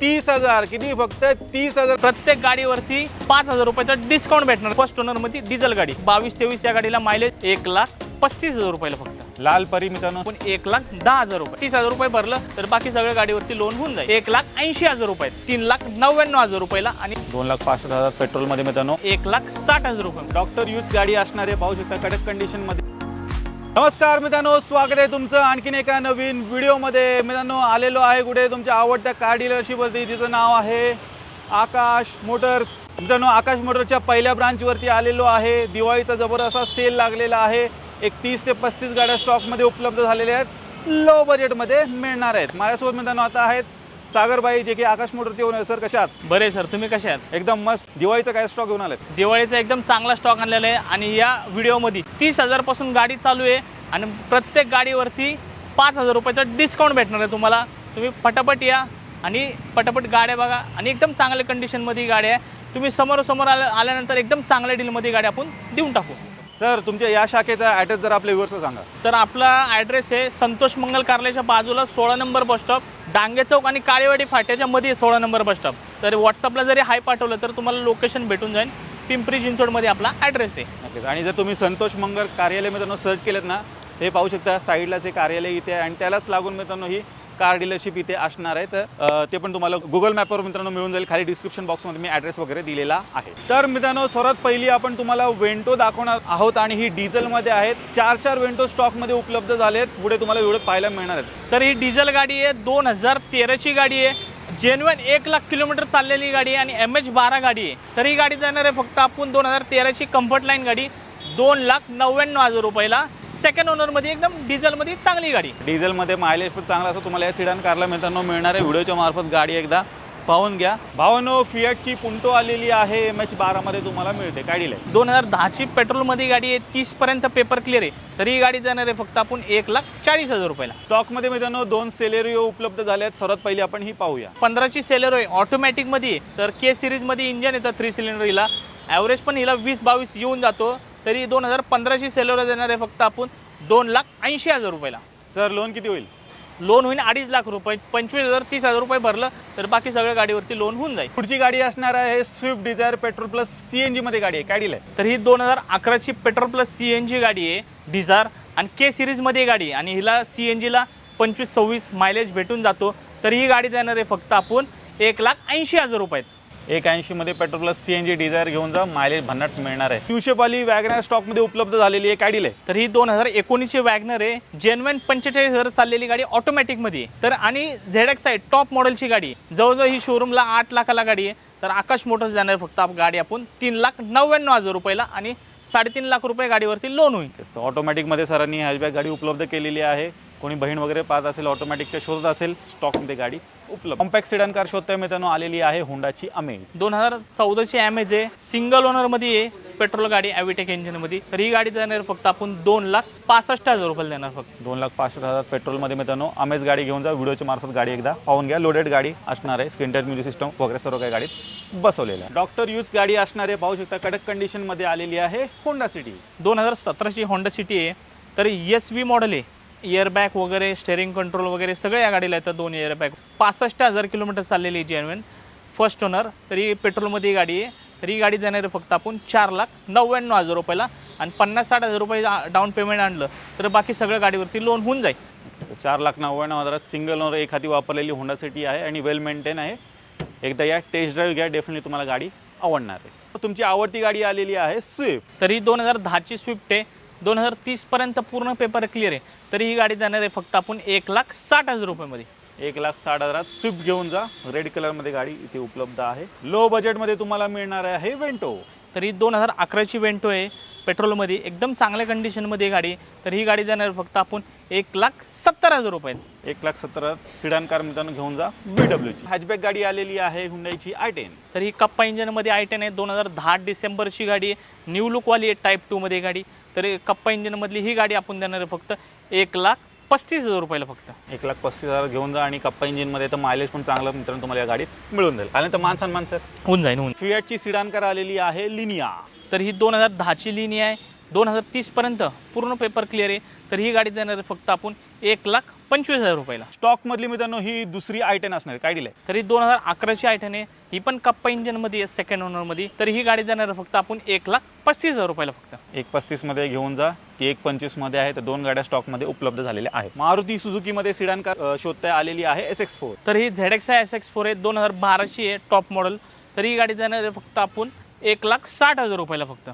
तीस हजार. किती फक्त तीस हजार. प्रत्येक गाडीवरती पाच हजार रुपयाचं डिस्काउंट भेटणार. फर्स्ट ओनरमध्ये डिझेल गाडी. बावीस तेवीस या गाडीला मायलेज एक लाख पस्तीस हजार रुपयाला फक्त. लाल परी मित्रांनो. पण एक लाख दहा हजार रुपये. तीस हजार रुपये भरलं तर बाकी सगळ्या गाडीवरती लोन होऊन जाईल. एक लाख ऐंशी हजार रुपये. तीन लाख नव्याण्णव हजार रुपयाला आणि दोन लाख पासष्ट हजार पेट्रोलमध्ये मित्रांनो. एक लाख साठ हजार रुपये. डॉक्टर यूज गाडी असणारे पाहू शकता कडक कंडिशनमध्ये. नमस्कार मित्रांनो स्वागत आहे तुमचं आणखीन एका नवीन व्हिडिओमध्ये. मित्रांनो आलेलो आहे कुठे? तुमच्या आवडत्या कार डीलरशिपवरती तिचं नाव आहे आकाश मोटर्स. मित्रांनो आकाश मोटरच्या पहिल्या ब्रांचवरती आलेलो आहे. दिवाळीचा जबरदस्त सेल लागलेला आहे. एक तीस ते पस्तीस गाड्या स्टॉकमध्ये उपलब्ध झालेल्या आहेत. लो बजेटमध्ये मिळणार आहेत. माझ्यासोबत मित्रांनो आता आहेत सागरबाई जे की आकाश मोटरचे ओनर सर कशा आहात? बरे सर तुम्ही कसे आहात? एकदम मस्त. दिवाळीचा काय स्टॉक घेऊन आलेत? दिवाळीचा एकदम चांगला स्टॉक आणलेला आहे आणि या व्हिडिओमध्ये तीस हजारपासून गाडी चालू आहे आणि प्रत्येक गाडीवरती पाच हजार रुपयाचं डिस्काउंट भेटणार आहे तुम्हाला. तुम्ही पटापट या आणि पटापट गाड्या बघा. आणि एकदम चांगल्या कंडिशनमध्ये गाड्या आहे. तुम्ही समोरासमोर आल्या आल्यानंतर एकदम चांगल्या डीलमध्ये गाडी आपण देऊन टाकू. सर तुमच्या या शाखेचा ॲड्रेस जर आपल्या व्ह्युअर्सला सांगा. तर आपला ॲड्रेस आहे संतोष मंगल कार्यालयाच्या बाजूला सोळा number bus stop Dange Chowk आणि काळेवाडी फाट्याच्या मध्ये सोळा नंबर बस स्टॉप तर व्हॉट्सअपला जरी हाय पाठवलं तर तुम्हाला लोकेशन भेटून जाईल. पिंपरी चिंचवडमध्ये आपला ॲड्रेस आहे. नक्कीच. आणि जर तुम्ही संतोष मंगल कार्यालय मित्रांनो सर्च केलेत ना हे पाहू शकता साईडलाच हे कार्यालय इथे आहे. आणि त्यालाच लागून मित्रांनो ही कार डीलरशिप इथे असणार आहे. तर ते पण तुम्हाला गुगल मॅपवर मित्रांनो मिळून जाईल. खाली डिस्क्रिप्शन बॉक्समध्ये मी ॲड्रेस वगैरे दिलेला आहे. तर मित्रांनो सर्वात पहिली आपण तुम्हाला वेंटो दाखवणार आहोत आणि ही डिझेलमध्ये आहेत. चार चार वेंटो स्टॉकमध्ये उपलब्ध झाले आहेत पुढे तुम्हाला एवढं पाहायला मिळणार आहेत. तर ही डिझेल गाडी आहे. दोन हजार तेराची गाडी आहे. जेन्युअन एक लाख किलोमीटर चाललेली गाडी आहे आणि एम एच बारा गाडी आहे. तर ही गाडी जाणार आहे फक्त आपण दोन हजार तेराची कम्फर्ट लाईन गाडी. दोन लाख नव्याण्णव हजार रुपयाला. सेकंड ओनरमध्ये एकदम डिझेलमध्ये चांगली गाडी. डिझेलमध्ये मायलेज पण चांगला असं तुम्हाला या सिडान कारला मित्रांनो मिळणार आहे. व्हिडिओच्या मार्फत गाडी एकदा पाहून घ्या. भावानो फियाटची पुंटो आलेली आहे. एम एच बारामध्ये तुम्हाला मिळते. काय डील आहे दोन हजार दहाची पेट्रोलमध्ये गाडी आहे. तीसपर्यंत पेपर क्लिअर आहे. तर ही गाडी जाणार आहे फक्त आपण एक लाख चाळीस हजार रुपयाला. स्टॉकमध्ये मित्रांनो दोन सेलेरिओ उपलब्ध झाले आहेत. सर्वात पहिली आपण ही पाहूया. पंधराची सेलर आहे. ऑटोमॅटिकमध्ये आहे. तर के सिरीजमध्ये इंजन येतं थ्री सिलेंडर हिला. ॲव्हरेज पण हिला वीस बावीस येऊन जातो. तरी दोन हजार पंधराची सेलर देणार आहे फक्त आपण दोन लाख ऐंशी हजार रुपयाला. सर लोन किती होईल? लोन होईल अडीच लाख रुपये पंचवीस हजार तीस हजार रुपये भरलं तर बाकी सगळ्या गाडीवरती लोन होऊन जाईल. पुढची गाडी असणार आहे Swift Dzire petrol plus C एनमध्ये गाडी आहे. काय डील आहे? तर ही दोन हजार अकराची petrol plus C N G गाडी आहे डिझार आणि के सिरीजमध्ये गाडी आहे. आणि हिला सी एन जीला पंचवीस सव्वीस मायलेज भेटून जातो. तर ही गाडी देणार आहे फक्त आपण एक लाख ऐंशी हजार रुपयात एक ऐंशी मध्ये petrol plus C N G Dzire घेऊन जा मायलेज भन्नाट मिळणार आहे. ट्युशेपाली वॅगनर स्टॉकमध्ये उपलब्ध झालेली डील आहे. तर ही दोन हजार एकोणीसची वॅगनर आहे जेन्युन पंचेचाळीस हजार चाललेली गाडी ऑटोमॅटिकमध्ये. तर आणि झेड एक्स आहे टॉप मॉडेलची गाडी. जवळजवळ ही शोरूमला आठ लाखाला गाडी आहे. तर आकाश मोटर्स जाणार फक्त आप- गाडी आपण तीन लाख नव्याण्णव हजार रुपयाला आणि साडेतीन लाख रुपये गाडीवरती लोन होईल. ऑटोमॅटिकमध्ये सरांनी हॅशबॅक गाडी उपलब्ध केलेली आहे. कोणी बहीण वगैरे पाहत असेल ऑटोमॅटिकच्या शोधत असेल स्टॉकमध्ये गाडी उपलब्ध. कॉम्पॅक्ट सिडन कार शोधताय मित्रांनो आलेली आहे होंडाची अमेज दोन हजार चौदाची ॲमेज आहे सिंगल ओनरमध्ये आहे पेट्रोल गाडी ॲव्हिटेक इंजिनमध्ये तर ही गाडी देणार फक्त आपण दोन लाख पासष्ट हजार रुपयाला देणार फक्त. दोन लाख पासष्ट हजार पेट्रोलमध्ये मित्रांनो अमेज गाडी घेऊन जा. व्हिडिओच्या मार्फत गाडी एकदा पाहून घ्या. लोडेड गाडी असणार आहे. स्क्रीनटर म्युझिक सिस्टम वगैरे सर्व काही गाडीत बसवलेलं आहे. डॉक्टर यूज गाडी असणार आहे. पाहू शकता कडक कंडिशनमध्ये आलेली आहे होंडा सिटी दोन हजार सतराची होंडा सिटी आहे. तर एस व्ही मॉडेल आहे. इयरबॅग वगैरे स्टेअरिंग कंट्रोल वगैरे सगळे या गाडीला येतात दोन इयरबॅग पासष्ट हजार किलोमीटर चाललेली जेन्युन फर्स्ट ओनर तरी पेट्रोलमध्ये ही गाडी आहे. तर ही गाडी देणार आहे फक्त आपण चार लाख नव्याण्णव हजार रुपयाला. आणि पन्नास साठ हजार रुपये डाऊन पेमेंट आणलं तर बाकी सगळ्या गाडीवरती लोन होऊन जाईल. चार लाख नव्याण्णव हजारात सिंगल ओनर एक हाती वापरलेली होंडा सिटी आहे आणि वेल मेंटेन आहे. एकदा या टेस्ट ड्राईव्ह घ्या डेफिनेटली तुम्हाला गाडी आवडणार आहे. तुमची आवडती गाडी आलेली आहे स्विफ्ट तर दोन हजार दहाची स्विफ्ट आहे. दोन हजार तीसपर्यंत पूर्ण पेपर क्लिअर आहे. तरी ही गाडी देणार आहे फक्त आपण एक लाख साठ हजार रुपयामध्ये. एक लाख साठ हजारात स्विफ्ट घेऊन जा. रेड कलरमध्ये गाडी इथे उपलब्ध आहे. लो बजेटमध्ये तुम्हाला मिळणार आहे वेंटो तर ही दोन हजार अकराची वेंटो आहे. पेट्रोलमध्ये एकदम चांगल्या कंडिशनमध्ये गाडी. तर ही गाडी देणार फक्त आपण एक लाख सत्तर हजार रुपयात. एक लाख सत्तर हजार सिडान कार मित्रांनो घेऊन जा. बी डब्ल्यूची हॅचबॅक गाडी आलेली आहे हुंडाईची आय टेन तर ही कप्पा इंजनमध्ये आय टेन आहे. दोन हजार दहा डिसेंबरची गाडी. आहे न्यू लुकवाली आहे टाईप टूमध्ये गाडी. तर कप्पा इंजनमधली ही गाडी आपण देणार आहे फक्त एक लाख पस्तीस हजार रुपयाला फक्त. एक लाख पस्तीस हजार घेऊन जा आणि कप्पा इंजिनमध्ये तर मायलेज पण चांगलं मित्रांनो तुम्हाला या गाडीत मिळून जाईल. आणि तर मान सन्मान सर? होऊन जाईल होऊन फियाटची सिडान कार आलेली आहे लिनिया. तर ही दोन हजार दहाची लिनी आहे. दोन हजार तीसपर्यंत पूर्ण पेपर क्लिअर आहे. तर ही गाडी देणार आहे फक्त आपण एक लाख पंचवीस हजार रुपयाला. स्टॉक मधली मित्रांनो ही दुसरी आय टेन असणार आहे. काय दिलंय? तर दोन हजार अकराची आयटन आहे. ही पण कप्पा इंजनमध्ये आहे सेकंड ओनरमध्ये तर ही गाडी आहे फक्त आपण एक लाख पस्तीस हजार रुपयाला फक्त. एक पस्तीसमध्ये घेऊन जा. ती एक पंचवीसमध्ये आहे. तर दोन गाड्या स्टॉकमध्ये उपलब्ध झालेल्या आहेत. मारुती सुझुकी मध्ये सिडान कार अ, शोधता आलेली आहे एस एक्स फोर तर ही Z X S X four आहे. दोन हजार बाराची आहे टॉप मॉडेल तर ही गाडी आहे फक्त आपण एक लाख साठ हजार रुपयाला फक्त.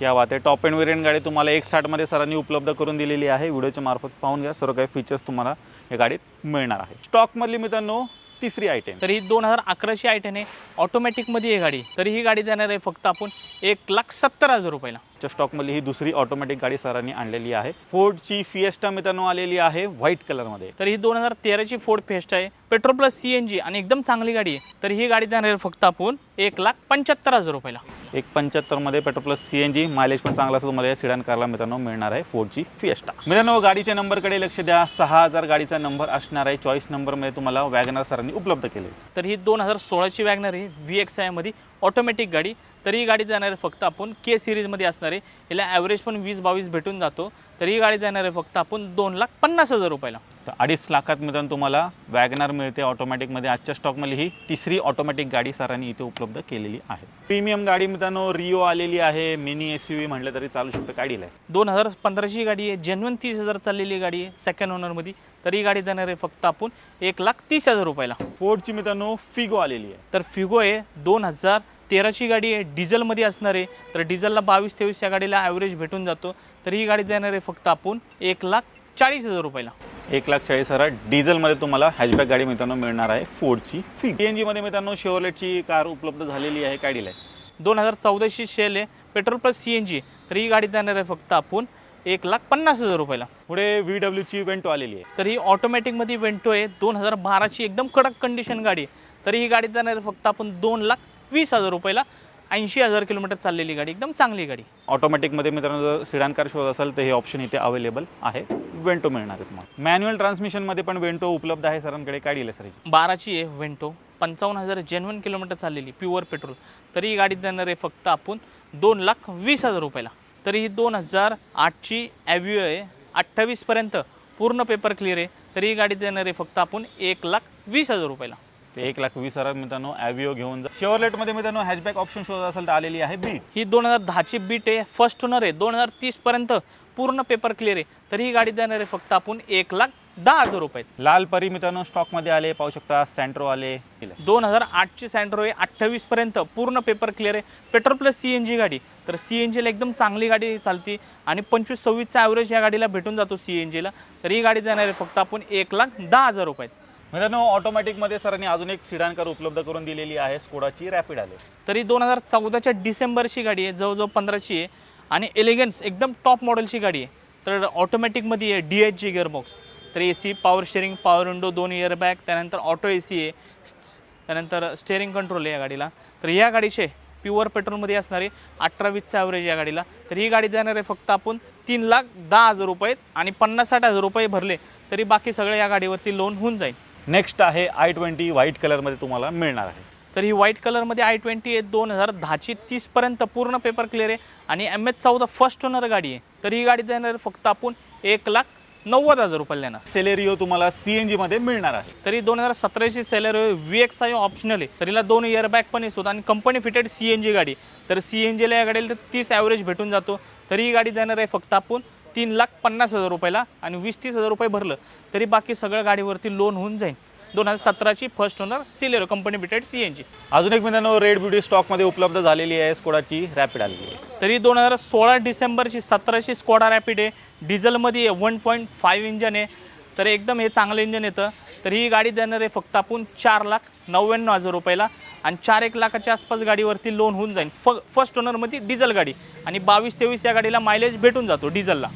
क्या बात आहे टॉप एंड वेरियंट गाडी तुम्हाला एक साठमध्ये सरांनी उपलब्ध करून दिलेली आहे. व्हिडिओच्या मार्फत पाहून घ्या. सर्व काही फीचर्स तुम्हाला या गाडीत मिळणार आहे. स्टॉकमधली मित्रांनो तिसरी आयटेम तर ही दोन हजार अकराची आयटन आहे. ऑटोमॅटिकमध्ये आहे गाडी. तर ही गाडी देणार आहे फक्त आपण एक लाख सत्तर हजार रुपयाला. च्या स्टॉकमधली ही दुसरी ऑटोमॅटिक गाडी सरांनी आणलेली आहे. फोर्डची फिएस्टा मित्रांनो आलेली आहे व्हाईट कलरमध्ये. तर ही दोन हजार तेराची फोर्ड फेस्ट आहे. Petrol plus C N G आणि एकदम चांगली गाडी आहे. तर ही गाडी आहे फक्त आपण एक लाख पंच्याहत्तर हजार रुपयाला. एक पंच्याहत्तरमध्ये petrol plus C N G mileage पण चांगला असं तुम्हाला या सिडान कारला मित्रांनो मिळणार आहे फोर्डची फिएस्टा मित्रांनो गाडीच्या नंबरकडे लक्ष द्या. सहा हजार गाडीचा नंबर असणार आहे. चॉईस नंबरमध्ये तुम्हाला वॅगनर सरांनी उपलब्ध केले. तर ही दोन हजार सोळाची वॅगनर आहे. व्ही एक्स आयमध्ये ऑटोमॅटिक गाडी. तर ही गाडी जाणार आहे फक्त आपण के सिरीजमध्ये असणार आहे. याला ॲव्हरेज पण वीस बावीस भेटून जातो. तर ही गाडी जाणार आहे फक्त आपण दोन लाख पन्नास हजार रुपयाला. तर अडीच लाखात मित्रांनो तुम्हाला वॅगनर मिळते ऑटोमॅटिकमध्ये आजच्या स्टॉकमध्ये ही तिसरी ऑटोमॅटिक गाडी सरांनी इथे उपलब्ध केलेली आहे. प्रीमियम गाडी मित्रांनो रिओ आलेली आहे. मिनी एस यू व्ही म्हटलं तरी चालू शकतं. काय डील आहे? दोन हजार पंधराची गाडी आहे. जेन्युन तीस हजार चाललेली गाडी आहे सेकंड ओनरमध्ये तर ही गाडी देणार आहे फक्त आपण एक लाख तीस हजार रुपयाला. फोर्डची मित्रांनो फिगो आलेली आहे. तर फिगो आहे दोन हजार तेराची गाडी आहे डिझेलमध्ये असणार आहे. तर डिझेलला बावीस तेवीस या गाडीला ॲव्हरेज भेटून जातो. तर ही गाडी देणार आहे फक्त आपण एक लाख चाळीस हजार रुपयाला. एक लाख चाळीस हजार डिझेलमध्ये तुम्हाला हॅचबॅक गाडी मित्रांनो मिळणार आहे. फोर्डची फी सी एन जीमध्ये मित्रांनो शेवलेटची कार उपलब्ध झालेली आहे. काय आहे? दोन हजार चौदाची शेल आहे. Petrol plus C N G तर ही गाडी देणार आहे फक्त आपण एक लाख पन्नास हजार रुपयाला. पुढे व्ही डब्ल्यूची वेंटो आलेली आहे. तर ही ऑटोमॅटिकमध्ये वेंटो आहे. दोन हजार बाराची एकदम कडक कंडिशन गाडी. आहे तर ही गाडी देणार आहे फक्त आपण दोन लाख वीस हजार रुपयाला ऐंशी हजार किलोमीटर चाललेली गाडी एकदम चांगली गाडी. ऑटोमॅटिकमध्ये मित्रांनो जर सिडान कार शोध असेल तर हे ऑप्शन इथे अवेलेबल आहे. वेंटो मिळणार आहे तुम्हाला. मॅन्युअल ट्रान्समिशनमध्ये पण वेंटो उपलब्ध आहे सरांकडे. काय डील सर बाराची आहे वेंटो पंचावन्न हजार जेन्युन किलोमीटर चाललेली प्युअर पेट्रोल तरी ही गाडी देणार आहे फक्त आपण दोन लाख वीस हजार रुपयाला. तरी ही दोन हजार आठची ॲव्ह्यू आहे. अठ्ठावीसपर्यंत पूर्ण पेपर क्लिअर आहे. तरी ही गाडी देणार आहे फक्त आपण एक लाख वीस हजार रुपयाला. ते एक लाख वीस हजार मित्रांनो ॲव्हिओ घेऊन जा. शेवरलेटमध्ये मित्रांनो हॅचबॅक ऑप्शन शोधत असेल तर आलेली आहे बीट ही दोन हजार दहाची बीट आहे. फर्स्ट ओनर आहे. दोन हजार तीसपर्यंत पूर्ण पेपर क्लिअर आहे. तरी ही गाडी देणार आहे फक्त आपण एक लाख दहा हजार रुपये. लाल परी मित्रांनो स्टॉकमध्ये आले. पाहू शकता सँट्रो आले दोन हजार आठची सँड्रो आहे. अठ्ठावीसपर्यंत पूर्ण पेपर क्लिअर आहे. Petrol plus C N G गाडी. तर सी एन जीला एकदम चांगली गाडी चालती. आणि पंचवीस सव्वीसचा ॲव्हरेज या गाडीला भेटून जातो सी एन जीला तर ही गाडी देणार आहे फक्त आपण एक लाख दहा हजार रुपये. मित्रांनो ऑटोमॅटिकमध्ये सरांनी अजून एक सिडान कार उपलब्ध करून दिलेली आहे स्कोडाची रॅपिड आले तरी दोन हजार चौदाच्या डिसेंबरची गाडी आहे जवळजवळ पंधराची आहे. आणि एलिगन्स एकदम टॉप मॉडेलची गाडी आहे. तर ऑटोमॅटिकमध्ये आहे डी एच जी गिअरबॉक्स तर A C power steering power window दोन इयरबॅग त्यानंतर ऑटो ए सी आहे. त्यानंतर स्टेअरिंग कंट्रोल आहे या गाडीला. तर या गाडीचे प्युअर पेट्रोलमध्ये असणारे अठरा वीसचा ॲव्हरेज या गाडीला. तर ही गाडी देणार आहे फक्त आपण तीन लाख दहा हजार रुपये आणि पन्नास साठ हजार रुपये भरले तरी बाकी सगळं या गाडीवरती लोन होऊन जाईल. नेक्स्ट आहे आय ट्वेंटी व्हाईट कलरमध्ये तुम्हाला मिळणार आहे. तर ही व्हाईट कलरमध्ये आय ट्वेंटी आहे दोन हजार दहाची तीसपर्यंत पूर्ण पेपर क्लिअर आहे आणि एम एच चौदा फर्स्ट ओनर गाडी आहे. तर ही गाडी देणार फक्त आपण एक लाख नव्वद हजार रुपये देणार. सेलेरिओ तुम्हाला सी एन जीमध्ये मिळणार आहे. तरी दोन हजार सतराची Celerio V X I optional आहे. तर हिला दोन इयर बॅग पण येतो आणि company fitted C N G गाडी. तर सी एन जीला या गाडीला तर तीस ॲव्हरेज भेटून जातो. तरी ही गाडी देणार आहे फक्त आपण तीन लाख पन्नास हजार रुपयाला आणि वीस तीस हजार रुपये भरलं तरी बाकी सगळ्या गाडीवरती लोन होऊन जाईल दोन हजार सतराची first owner Celerio company fitted C N G अजून एक मित्रांनो रेड ब्युटी स्टॉकमध्ये उपलब्ध झालेली आहे स्कोडाची रॅपिड आलेली आहे. तरी दोन हजार सोळा डिसेंबरची सतराशे स्कॉडा रॅपिड आहे. डिझेलमध्ये वन पॉईंट फाईव्ह इंजन आहे. तर एकदम हे चांगलं इंजन येतं. तर ही गाडी देणार आहे फक्त आपण चार लाख नव्याण्णव हजार रुपयाला. आणि चार एक लाखाच्या आसपास गाडीवरती लोन होऊन जाईल फ फर्स्ट ओनरमध्ये डिझेल गाडी. आणि बावीस तेवीस या गाडीला मायलेज भेटून जातो डिझेलला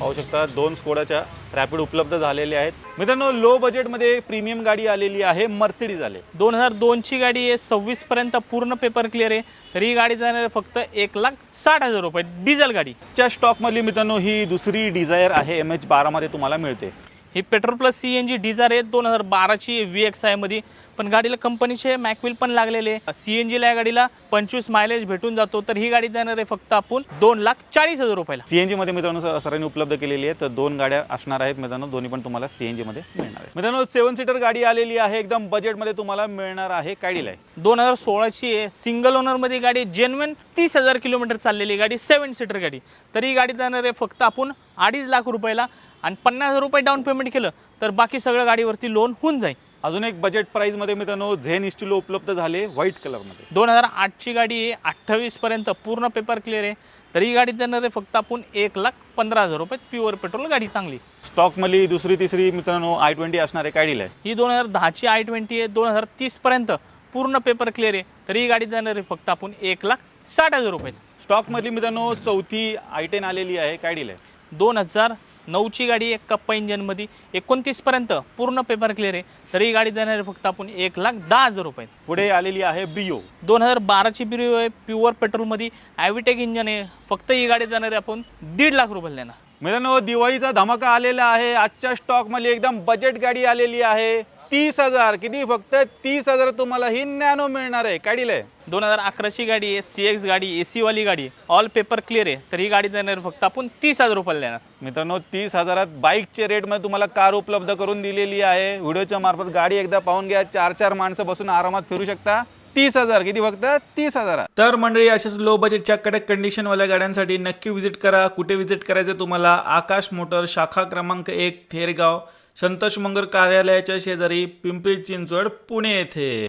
पाहू शकता दोन स्कोडाच्या रॅपिड उपलब्ध झालेल्या आहेत. मित्रांनो लो बजेटमध्ये प्रीमियम गाडी आलेली आहे मर्सिडीज आले दोन हजार दोनची गाडी आहे सव्वीसपर्यंत पूर्ण पेपर क्लिअर आहे. तर ही गाडी जाणार फक्त एक लाख साठ हजार रुपये. डिझेल गाडी. च्या स्टॉकमधली मित्रांनो ही दुसरी डिझायर आहे एम एच बारामध्ये तुम्हाला मिळते. ही petrol plus C N G Dzire आहे दोन हजार बाराची व्ही एक्स आयमध्ये पण गाडीला कंपनीचे मॅकविल पण लागलेले सी एन जीला या गाडीला पंचवीस मायलेज भेटून जातो. तर ही गाडी देणार आहे फक्त आपण दोन लाख चाळीस हजार रुपयाला. सीएनजी मध्ये मित्रांनो स- सरांनी उपलब्ध केलेली आहे तर दोन गाड्या असणार आहेत मित्रांनो. दोन्ही पण तुम्हाला सीएनजी मध्ये मिळणार आहे मित्रांनो सेवन सीटर गाडी आलेली आहे. एकदम बजेटमध्ये तुम्हाला मिळणार आहे. काढीला आहे? दोन हजार सोळाची आहे. सिंगल ओनरमध्ये गाडी जेन्युन तीस हजार किलोमीटर चाललेली गाडी सेवन सीटर गाडी. तर ही गाडी जाणार आहे फक्त आपण अडीच लाख रुपयाला आणि पन्नास हजार रुपये डाऊन पेमेंट केलं तर बाकी सगळं गाडीवरती लोन होऊन जाईल. अजून एक बजेट प्राईजमध्ये मित्रांनो झेन इस्टिलो उपलब्ध झाले व्हाईट कलरमध्ये दोन हजार आठची गाडी आहे अठ्ठावीसपर्यंत पूर्ण पेपर क्लिअर आहे. तर ही गाडी देणार आहे फक्त आपण एक लाख पंधरा हजार रुपये प्युअर पेट्रोल गाडी चांगली. स्टॉकमधली दुसरी तिसरी मित्रांनो आय ट्वेंटी असणार आहे काढीला आहे? ही दोन हजार दहाची आय ट्वेंटी आहे दोन हजार तीसपर्यंत पूर्ण पेपर क्लिअर आहे. तर ही गाडी देणार आहे फक्त आपण एक लाख साठ हजार रुपये. स्टॉकमधली मित्रांनो चौथी आय टेन आलेली आहे काढीला आहे? दोन हजार नऊची गाडी आहे कप्पा इंजनमध्ये एकोणतीसपर्यंत पूर्ण पेपर क्लिअर आहे. तर ही गाडी आहे फक्त आपण एक लाख दहा हजार रुपये. पुढे आलेली आहे बिओ दोन हजार बाराची बिरिओ आहे. प्युअर पेट्रोलमध्ये ॲव्हिटेक इंजन आहे. फक्त ही गाडी आहे आपण दीड लाख रुपये देणार. मित्रांनो दिवाळीचा धमाका आलेला आहे. आजच्या स्टॉकमध्ये एकदम बजेट गाडी आलेली आहे. तीस हजार किती? फक्त तीस हजार तुम्हाला ही नॅनो मिळणार आहे. काढीला आहे? दोन हजार अकराची गाडी आहे सी एक्स गाडी ए सीवाली गाडी. आहे ऑल पेपर क्लिअर आहे. तर ही गाडी देणार आहे फक्त आपण तीस हजार रुपयाला देणार. मित्रांनो तीस हजारात बाईकचे रेटमध्ये तुम्हाला कार उपलब्ध करून दिलेली आहे. व्हिडिओच्या मार्फत गाडी एकदा पाहून घ्या. चार चार माणसं बसून आरामात फिरू शकता. तीस हजार किती फक्त? तीस हजार तर मंडळी अशाच लो बजेटच्या कडक कंडिशनवाल्या गाड्यांसाठी नक्की विजिट करा. कुठे विजिट करायचं तुम्हाला? आकाश मोटर शाखा क्रमांक एक थेरगाव. संतोष मंगर कार्यालयाच्या शेजारी पिंपरी चिंचवड पुणे येथे.